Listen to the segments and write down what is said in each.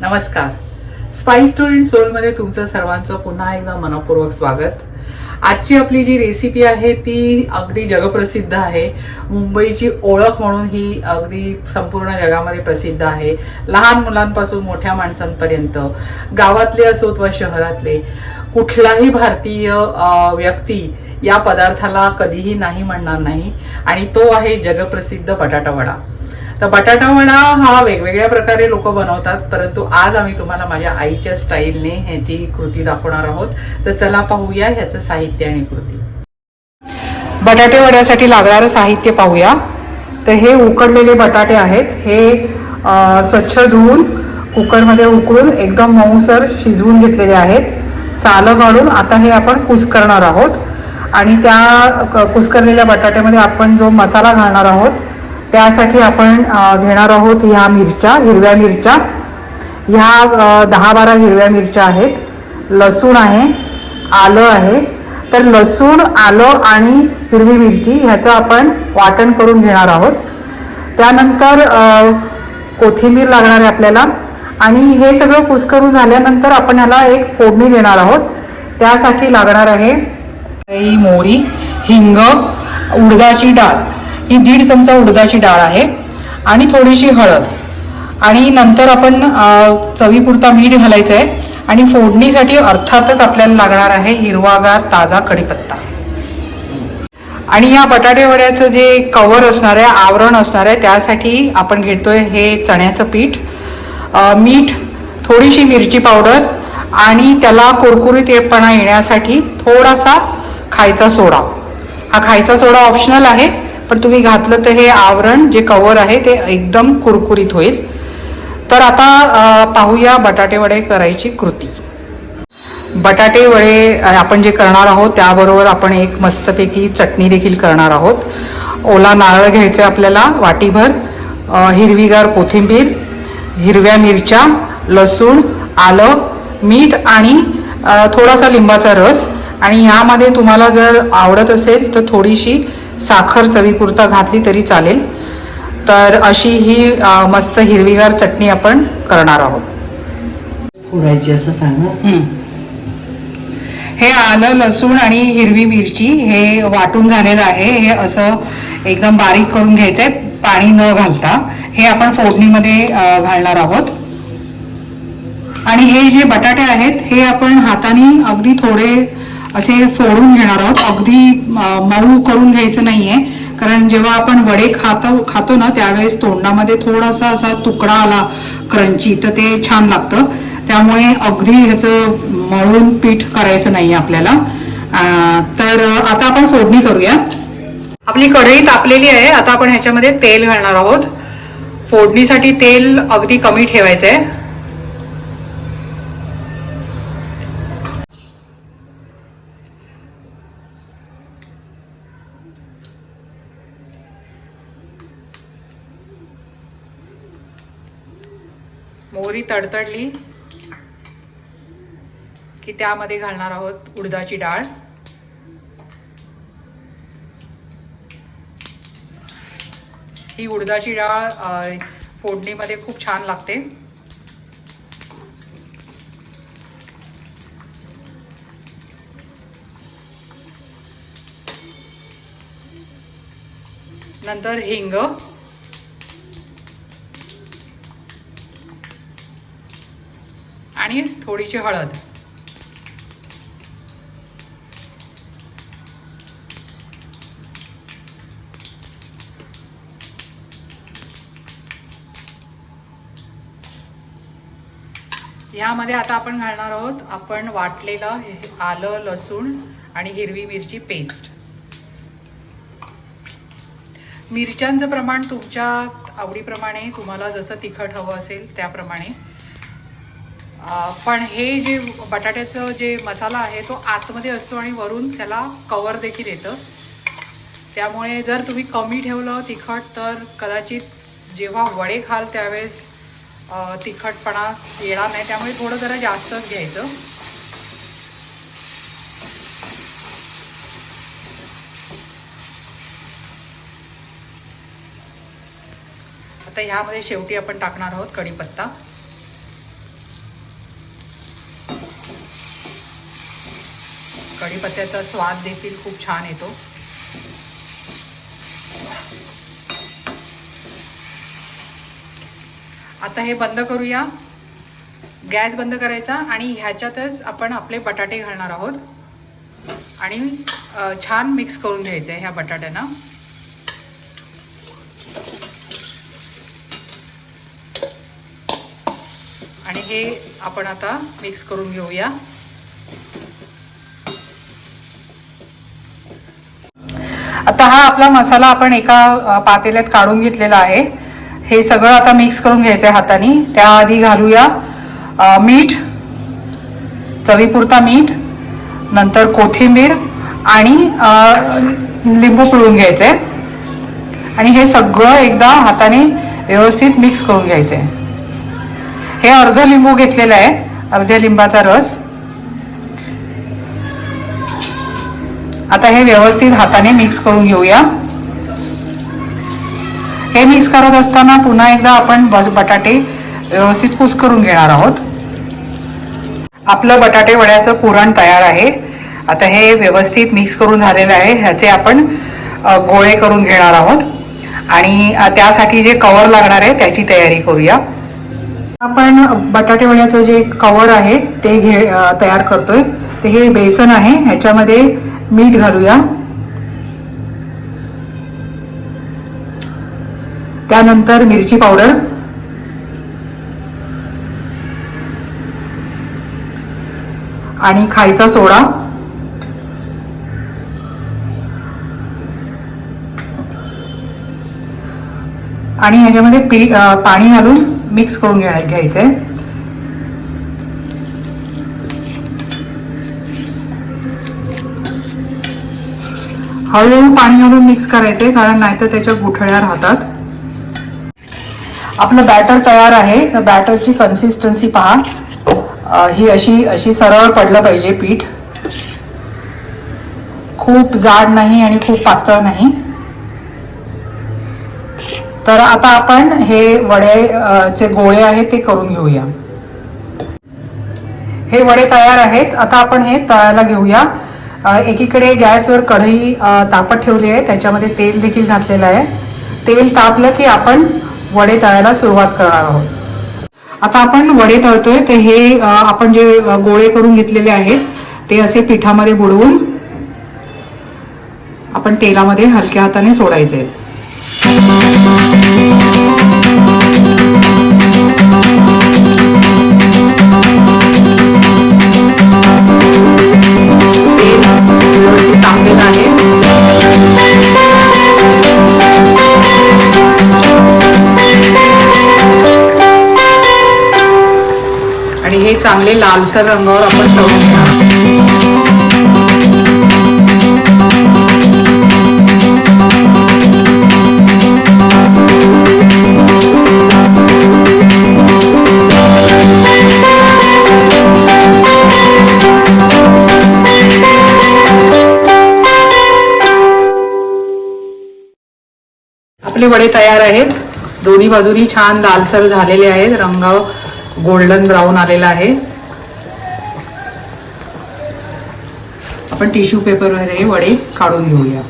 नमस्कार. Spice story and सोलमध्ये तुमचं सर्वांचं पुन्हा एकदा मनपूर्वक स्वागत. आजची आपली जी रेसिपी आहे ती अगदी जगप्रसिद्ध आहे. मुंबईची ओळख म्हणून ही अगदी संपूर्ण जगामध्ये प्रसिद्ध आहे. लहान मुलांपासून मोठ्या माणसांपर्यंत गावातले असोत व शहरातले कुठलाही भारतीय व्यक्ती या पदार्थाला कधीही नाही म्हणणार नाही. आणि तो आहे जगप्रसिद्ध बटाटा वडा. तर बटाटा वडा हा वेगवेगळ्या प्रकारे लोक बनवतात परंतु आज आम्ही तुम्हाला माझ्या आईच्या स्टाईलने ह्याची कृती दाखवणार आहोत. तर चला पाहूया ह्याचं साहित्य आणि कृती. बटाटे वड्यासाठी लागणारं साहित्य पाहूया. तर हे उकडलेले बटाटे आहेत. हे स्वच्छ धुवून कुकरमध्ये उकळून एकदम मऊसर शिजवून घेतलेले आहेत. सालं काढून आता हे आपण कुस्करणार आहोत. आणि त्या क- कुस्करलेल्या बटाट्यामध्ये आपण जो मसाला घालणार आहोत त्यासाठी आपण घेणार आहोत ह्या मिरच्या हिरव्या मिरच्या. ह्या दहा बारा हिरव्या मिरच्या आहेत. लसूण आहे आलं आहे. तर लसूण आलं आणि हिरवी मिरची ह्याचं आपण वाटण करून घेणार आहोत. त्यानंतर कोथिंबीर लागणार आहे आपल्याला. आणि हे सगळं कुसकरून झाल्यानंतर आपण ह्याला एक फोडणी देणार आहोत. त्यासाठी लागणार आहे मोरी हिंग उडदाची डाळ. ही दीड चमचा उडदाची डाळ आहे आणि थोडीशी हळद. आणि नंतर आपण चवीपुरता मीठ घालायचं आहे आणि फोडणीसाठी अर्थातच आपल्याला लागणार आहे हिरवागार ताजा कढीपत्ता. आणि या बटाटे वड्याचं जे कवर असणार आहे आवरण असणार आहे त्यासाठी आपण घेतोय हे चण्याचं पीठ मीठ थोडीशी मिरची पावडर आणि त्याला कुरकुरीतपणा येण्यासाठी थोडासा खायचा सोडा. हा खायचा सोडा ऑप्शनल आहे. पण तुम्ही घातलं तर हे आवरण जे कवर आहे ते एकदम कुरकुरीत होईल. तर आता पाहूया बटाटे वडे करायची कृती. बटाटे वडे आपण जे करणार आहोत त्याबरोबर आपण एक मस्तपैकी चटणी देखील करणार आहोत. ओला नारळ घ्यायचे आपल्याला वाटीभर हिरवीगार कोथिंबीर हिरव्या मिरच्या लसूण आलं मीठ आणि थोडासा लिंबाचा रस. आणि ह्यामध्ये तुम्हाला जर आवडत असेल तर थोडीशी साखर चवीपुरता घातली तरी चालेल. तर अशी ही मस्त हिरवीगार चटणी आपण करणार आहोत. फोडायची असं सांगा. हं. आलं लसूण आणि हिरवी मिरची हे वाटून झालेलं आहे. हे असं एकदम बारीक करून घ्यायचंय पाणी न घालता. हे आपण फोडणीमध्ये घालणार आहोत. आणि हे जे बटाटे आहेत हे आपण हाताने अगदी थोडे असे फोडून घेणार आहोत. अगदी मऊ करून घ्यायचं नाहीये. कारण जेव्हा आपण वडे खातो खातो ना त्यावेळेस तोंडामध्ये थोडासा असा तुकडा आला क्रंची तर ते छान लागतं. त्यामुळे अगदी ह्याचं मळून पीठ करायचं नाही आपल्याला. तर आता आपण फोडणी करूया. आपली कढई तापलेली आहे. आता आपण ह्याच्यामध्ये तेल घालणार आहोत. फोडणीसाठी तेल अगदी कमी ठेवायचं आहे मोहरी तडतडली की त्यामध्ये घालणार आहोत उडदाची डाळ. ही उडदाची डाळ फोडणीमध्ये खूप छान लागते. नंतर हिंग. आणि थोडीशी हळद. ह्यामध्ये आता आपण घालणार आहोत आपण वाटलेलं हे- आलं लसूण आणि हिरवी मिरची पेस्ट मिरच्यांचं प्रमाण तुमच्या आवडीप्रमाणे तुम्हाला जसं तिखट हवं असेल त्याप्रमाणे. पण हे जे बटाट्याचं जे मसाला आहे तो आतमध्ये असतो आणि वरून त्याला कवर देखील येतं. त्यामुळे जर तुम्ही कमी ठेवलं तिखट तर कदाचित जेव्हा वडे खाल त्यावेळेस तिखटपणा येणार नाही. त्यामुळे थोडं जरा जास्तच घ्यायचं. आता ह्यामध्ये शेवटी आपण टाकणार आहोत कढीपत्ता. कढीपत्त्याचा स्वाद देखील खूप छान येतो. आता हे बंद करूया. गॅस बंद करायचा आणि ह्याच्यातच आपण आपले बटाटे घालणार आहोत. आणि छान मिक्स करून घ्यायचं आहे ह्या बटाट्यांना. आणि हे आपण आता मिक्स करून घेऊया. आता हा आपला मसाला आपण एका पातेल्यात काढून घेतलेला आहे. हे सगळं आता मिक्स करून घ्यायचं आहे हाताने. त्याआधी घालूया मीठ चवीपुरता मीठ नंतर कोथिंबीर आणि लिंबू पिळून घ्यायचं आहे आणि हे सगळं एकदा हाताने व्यवस्थित मिक्स करून घ्यायचं आहे हे अर्ध लिंबू घेतलेलं आहे. अर्ध्या लिंबाचा रस. आता हे व्यवस्थित हाताने मिक्स करून घेऊया. हे मिक्स करत असताना पुन्हा एकदा आपण बस बटाटे व्यवस्थित कुस्करून घेणार आहोत. आपलं बटाटे वड्याचं पुरण तयार आहे. आता हे व्यवस्थित मिक्स करून झालेलं आहे. ह्याचे आपण गोळे करून घेणार आहोत. आणि त्यासाठी जे कवर लागणार आहे त्याची तयारी करूया. आपण बटाटे वड्याचं जे कवर आहे ते घे तयार करतोय. ते हे बेसन आहे. ह्याच्यामध्ये मीठ घालूया. त्यानंतर मिरची पावडर. आणि खायचा सोडा. आणि ह्याच्यामध्ये पी पाणी घालून मिक्स करून घ्या घ्यायचंय हळूहळू पाणी घालून मिक्स करायचे कारण नाहीतर त्याच्या गुठळ्या राहतात. आपलं बॅटर तयार आहे. तर बॅटरची कन्सिस्टन्सी पहा. ही अशी अशी सरळ पडलं पाहिजे पीठ. खूप जाड नाही आणि खूप पातळ नाही. तर आता आपण हे वडे गोळे आहेत ते करून घेऊया. हे वडे तयार आहेत. आता आपण हे तळायला घेऊया. एकीकडे गॅसवर कढई तापत ठेवली आहे. त्याच्यामध्ये तेल देखील घातलेलं आहे. तेल तापलं की आपण वडे तळायला सुरुवात करणार आहोत. आता आपण वडे तळतोय. ते हे आपण जे गोळे करून घेतलेले आहेत ते असे पिठामध्ये बुडवून आपण तेलामध्ये हलक्या हाताने सोडायचे. चांगले लालसर रंगावर आपण तळून आपले वडे तयार आहेत. दोन्ही बाजूनी छान लालसर झालेले आहेत. रंगावर गोल्डन ब्राऊन आलेला आहे. आपण टिश्यू पेपर वगैरे वडे काढून घेऊया.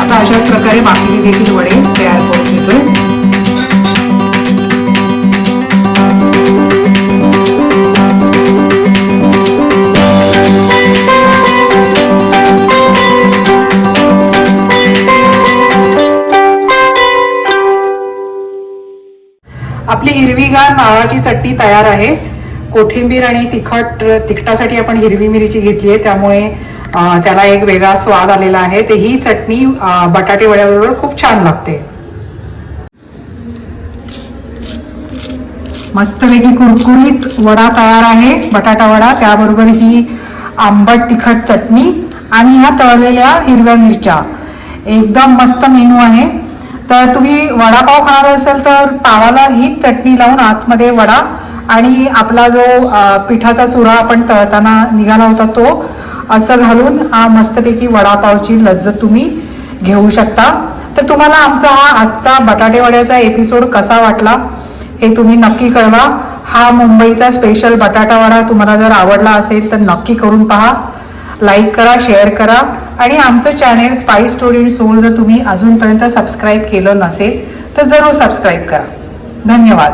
आता अशाच प्रकारे बाकीचे देखील वडे आपली हिरवीगार नारळाची चटणी तयार आहे. कोथिंबीर आणि तिखट तिखटासाठी आपण हिरवी मिरची घेतली आहे. त्यामुळे त्याला एक वेगळा स्वाद आलेला आहे. ते ही चटणी बटाटे वड्याबरोबर खूप छान लागते. मस्तपैकी कुरकुरीत वडा तयार आहे. बटाटा वडा त्याबरोबर ही आंबट तिखट चटणी आणि ह्या तळलेल्या हिरव्या मिरच्या. एकदम मस्त मेनू आहे. तर तुम्ही वडापाव खाणार असाल तर पावाला हीच चटणी लावून आतमध्ये वडा आणि आपला जो पिठाचा चुरा आपण तळताना निघाला होता तो असं घालून हा मस्तपैकी वडापावची लज्जत तुम्ही घेऊ शकता. तर तुम्हाला आमचा हा आजचा बटाटेवड्याचा एपिसोड कसा वाटला हे तुम्ही नक्की कळवा. हा मुंबईचा स्पेशल बटाटावडा तुम्हाला जर आवडला असेल तर नक्की करून पहा. लाईक करा शेअर करा. आणि आमचं channel spice story and soul जर तुम्ही अजूनपर्यंत सबस्क्राईब केलं नसेल तर जरूर सबस्क्राईब करा. धन्यवाद.